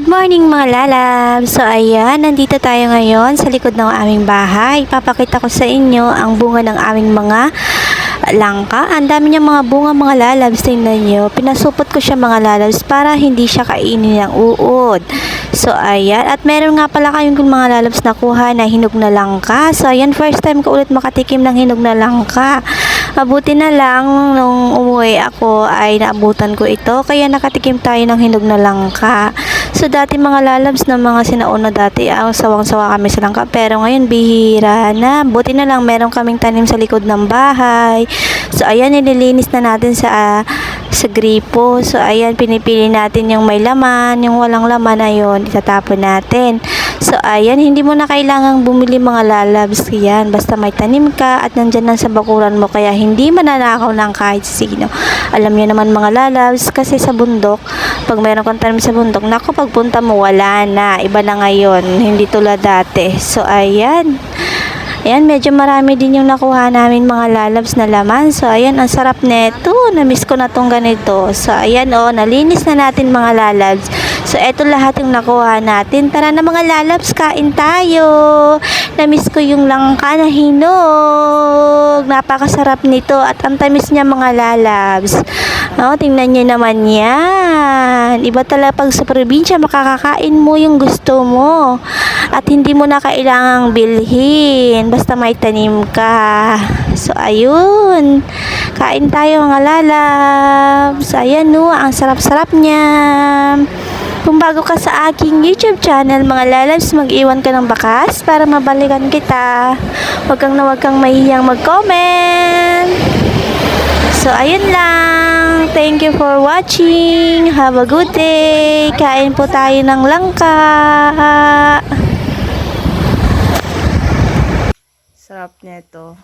Good morning mga lalab! So ayan, nandito tayo ngayon sa likod ng aming bahay. Papakita ko sa inyo ang bunga ng aming mga langka. Ang dami niyang mga bunga mga lalabs. Tingnan nyo. Pinasupot ko siya mga lalabs para hindi siya kainin ng uod. So ayan. At meron nga pala kayong mga lalabs nakuha na hinog na langka. So ayan, first time ko ulit makatikim ng hinog na langka. Mabuti na lang nung umuwi ako ay naabutan ko ito. Kaya nakatikim tayo ng hinog na langka. So dati mga lalabs na mga sinauna dati, ang sawang-sawa kami sa langka. Pero ngayon bihira na. Buti na lang meron kaming tanim sa likod ng bahay. So ayan, nililinis na natin sa ah, sa gripo. So ayan, pinipili natin yung may laman, yung walang laman na yun, itatapon natin. So ayan, hindi mo na kailangang bumili mga lalabs yan. Basta may tanim ka at nandyan lang sa bakuran mo. Kaya hindi mananakaw ng kahit sino. Alam niyo naman mga lalabs, kasi sa bundok, pag meron kang tanim sa bundok, naku, pagpunta mo, wala na. Iba na ngayon, hindi tulad dati. So ayan. Ayan, medyo marami din yung nakuha namin mga lalabs na laman. So, ayan, ang sarap neto. Namiss ko na tong ganito. So, ayan, oh, nalinis na natin mga lalabs. So, eto lahat yung nakuha natin. Tara na mga lalabs, kain tayo. Namiss ko yung langka na hinog. Napakasarap nito at ang tamis niya mga lalabs. Oh, tingnan niyo naman yan. Iba talaga pag sa probinsya, makakakain mo yung gusto mo. At hindi mo na kailangang bilhin. Basta may tanim ka. So, ayun. Kain tayo mga lalabs. Ayan no, ang sarap-sarap niya. Kung bago ka sa aking YouTube channel, mga lalabs, mag-iwan ka ng bakas para mabalikan kita. Huwag kang na huwag kang mahihiyang mag-comment. So, ayun lang. Thank you for watching. Have a good day. Kain po tayo ng langka. Sarap nito.